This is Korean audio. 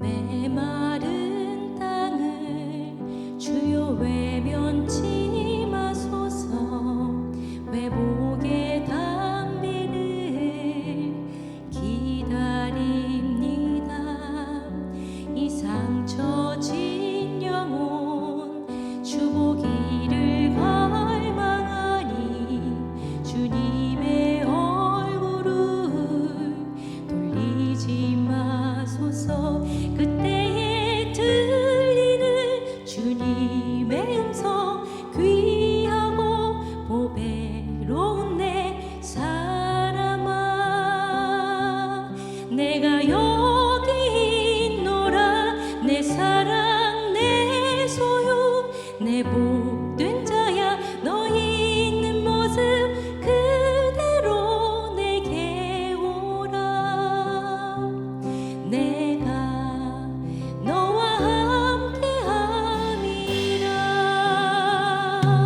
memory. 내가 여기 있노라. 내 사랑 내 소유 내 복된